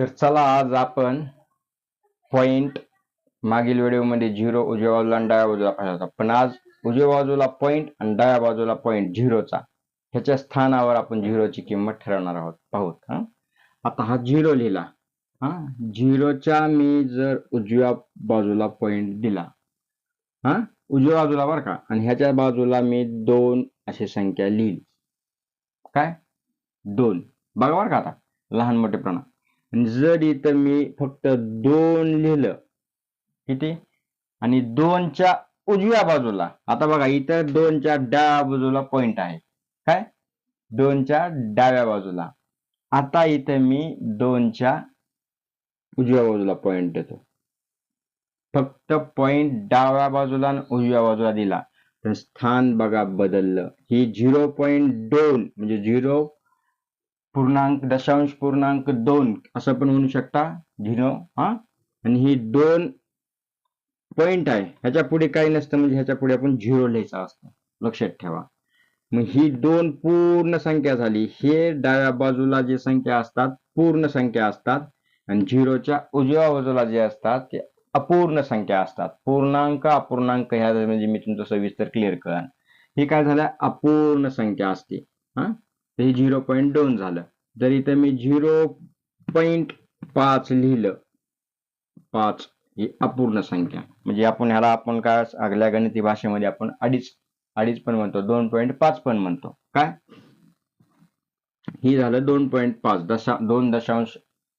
तर चला आज आपण पॉइंट मागील व्हिडिओमध्ये झिरो उजव्या बाजूला आणि डाव्या बाजूला पाहिजे पण आज उजव्या बाजूला पॉइंट आणि डाव्या बाजूला पॉइंट झिरोचा. ह्याच्या स्थानावर आपण झिरोची किंमत ठरवणार आहोत. पाहूत हा आता हा झिरो लिहिला. हा? झिरोच्या मी जर उजव्या बाजूला पॉइंट दिला. हा? उजव्या बाजूला बरं का? आणि ह्याच्या बाजूला मी दोन अशी संख्या लिहिली काय? दोन. बघा बरं का आता. लहान मोठे प्रमाण. जर इथं मी फक्त दोन लिहिलं किती? आणि दोनच्या उजव्या बाजूला आता बघा इथं दोनच्या डाव्या बाजूला पॉइंट आहे. काय? दोनच्या डाव्या बाजूला. आता इथं मी दोनच्या उजव्या बाजूला पॉइंट देतो. फक्त पॉइंट डाव्या बाजूला आणि उजव्या बाजूला दिला. तर स्थान बघा बदललं. ही झिरो पॉईंट दोन म्हणजे झिरो पूर्णांक दशांश पूर्णांक दोन असं पण म्हणू शकता. झिरो हा? आणि ही दोन पॉइंट आहे. ह्याच्या पुढे काही नसतं म्हणजे ह्याच्या पुढे आपण झिरो लिहायचा असतो. लक्षात ठेवा. मग ही दोन पूर्ण संख्या झाली. हे डाव्या बाजूला जे संख्या असतात पूर्ण संख्या असतात. आणि झिरोच्या उजव्या बाजूला जे असतात ते अपूर्ण संख्या असतात. पूर्णांक अपूर्णांक ह्या म्हणजे मी तुमचं सविस्तर क्लिअर करा. हे काय झालं? अपूर्ण संख्या असते. हा? हे झिरो पॉईंट दोन झालं. जर इथे मी झिरो पॉईंट पाच लिहिलं पाच ही अपूर्ण संख्या. म्हणजे आपण ह्याला आपण काय आगल्या गणिती भाषेमध्ये आपण अडीच अडीच पण म्हणतो दोन पॉईंट पाच पण म्हणतो. काय? ही झालं दोन पॉईंट पाच दशा दोन दशांश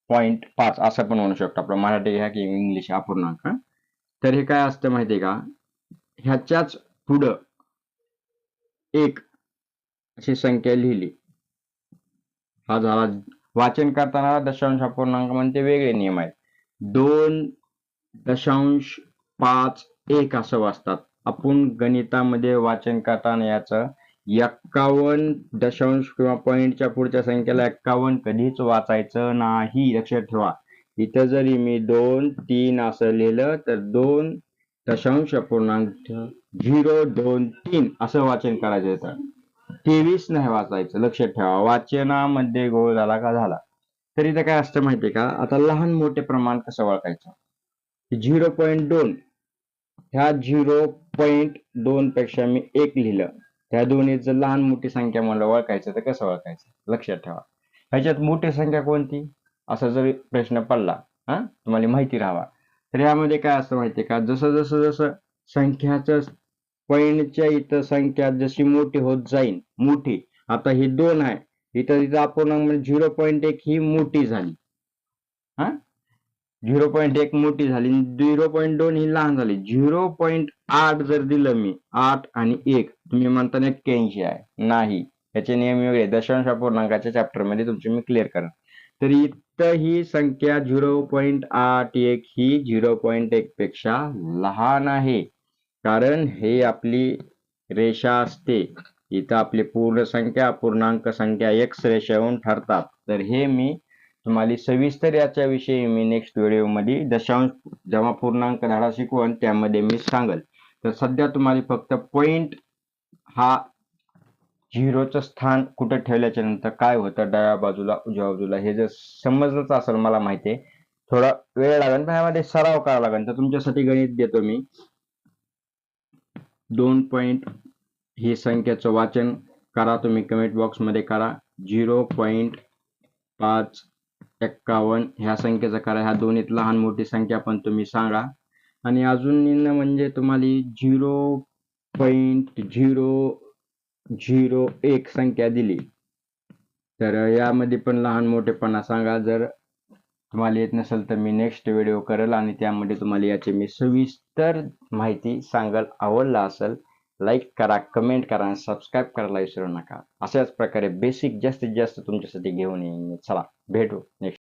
पॉईंट पाच असं पण म्हणू शकतो आपलं मराठी घ्या की इंग्लिश अपूर्णांक तर हे काय असतं माहितीये का? ह्याच्याच पुढं एक अशी संख्या लिहिली. हा झाला वाचन करताना दशांश अपूर्णांक म्हणजे वेगळे नियम आहेत. दोन दशांश पाच एक असं वाचतात. आपण गणितामध्ये वाचन करताना याचं एक्कावन्न दशांश किंवा पॉईंटच्या पुढच्या संख्येला एक्कावन्न कधीच वाचायचं नाही. लक्षात ठेवा. इथं जरी मी दोन तीन असं लिहिलं तर दोन दशांश पूर्णांक झिरो दोन तीन असं वाचन करायचं येतं तेवीस नाही वाचायचं लक्षात ठेवा. वाचनामध्ये गोळ झाला का झाला. तर इथं काय असतं माहितीये का? आता लहान मोठे प्रमाण कसं ओळखायचं? झिरो पॉईंट दोन. ह्या झिरो पॉईंट दोन पेक्षा मी एक लिहिलं. त्या दोन्हीचं लहान मोठी संख्या मला ओळखायचं तर कसं ओळखायचं? लक्षात ठेवा. ह्याच्यात मोठी संख्या कोणती? असा जर प्रश्न पडला हा? तुम्हाला माहिती राहावा. तर यामध्ये काय असतं माहितीये का? जसं जसं जसं संख्याचं पॉईंटच्या इथं संख्या जशी मोठी होत जाईल मोठी. आता ही दोन आहे. इथं तिथं अपूर्णांक म्हणजे झिरो पॉईंट एक ही मोठी झाली. हा? झिरो पॉईंट एक मोठी झाली झिरो पॉईंट दोन ही लहान झाली. झिरो पॉईंट आठ जर दिलं मी आठ आणि एक तुम्ही म्हणता एक्क्याऐंशी आहे. नाही. याचे नियम वेगळे. दशांश अपूर्णांकाच्या चॅप्टरमध्ये तुमचे मी क्लिअर करा तर इथं ही संख्या झिरो पॉईंट आठ एक ही झिरो पॉईंट एक पेक्षा लहान आहे. कारण हे आपली रेषा असते. इथं आपली पूर्ण संख्या पूर्णांक संख्या एक्स रेषावरून ठरतात. तर हे मी तुम्हाला सविस्तर याच्याविषयी मी नेक्स्ट व्हिडिओमध्ये दशांश जेव्हा पूर्णांक धडा शिकवून त्यामध्ये मी सांगल. तर सध्या तुम्हाला फक्त पॉइंट हा झिरोचं स्थान कुठं ठेवल्याच्या नंतर काय होतं डाव्या बाजूला उजव्या बाजूला हे जर समजलंच असेल मला माहिती आहे. थोडा वेळ लागेल पण ह्यामध्ये सराव करावा लागेल. तर तुमच्यासाठी गणित देतो मी. दोन पॉईंट ही संख्येचं वाचन करा. तुम्ही कमेंट बॉक्समध्ये करा. झिरो पॉईंट पाच एक्कावन्न ह्या संख्येचं करा. ह्या दोन्हीत लहान मोठी संख्या पण तुम्ही सांगा. आणि अजून निम्न म्हणजे तुम्हाला झिरो पॉईंट झिरो झिरो एक संख्या दिली. तर यामध्ये पण लहान मोठेपणा सांगा. जर तुम्हाला येत नसेल तर मी नेक्स्ट व्हिडिओ करेल आणि त्यामध्ये तुम्हाला याची मी सविस्तर माहिती सांगाल आवडला असेल लाईक करा कमेंट करा आणि सबस्क्राईब करायला विसरू नका. अशाच प्रकारे बेसिक जास्तीत जास्त तुमच्यासाठी घेऊन येईन चला भेटू नेक्स्ट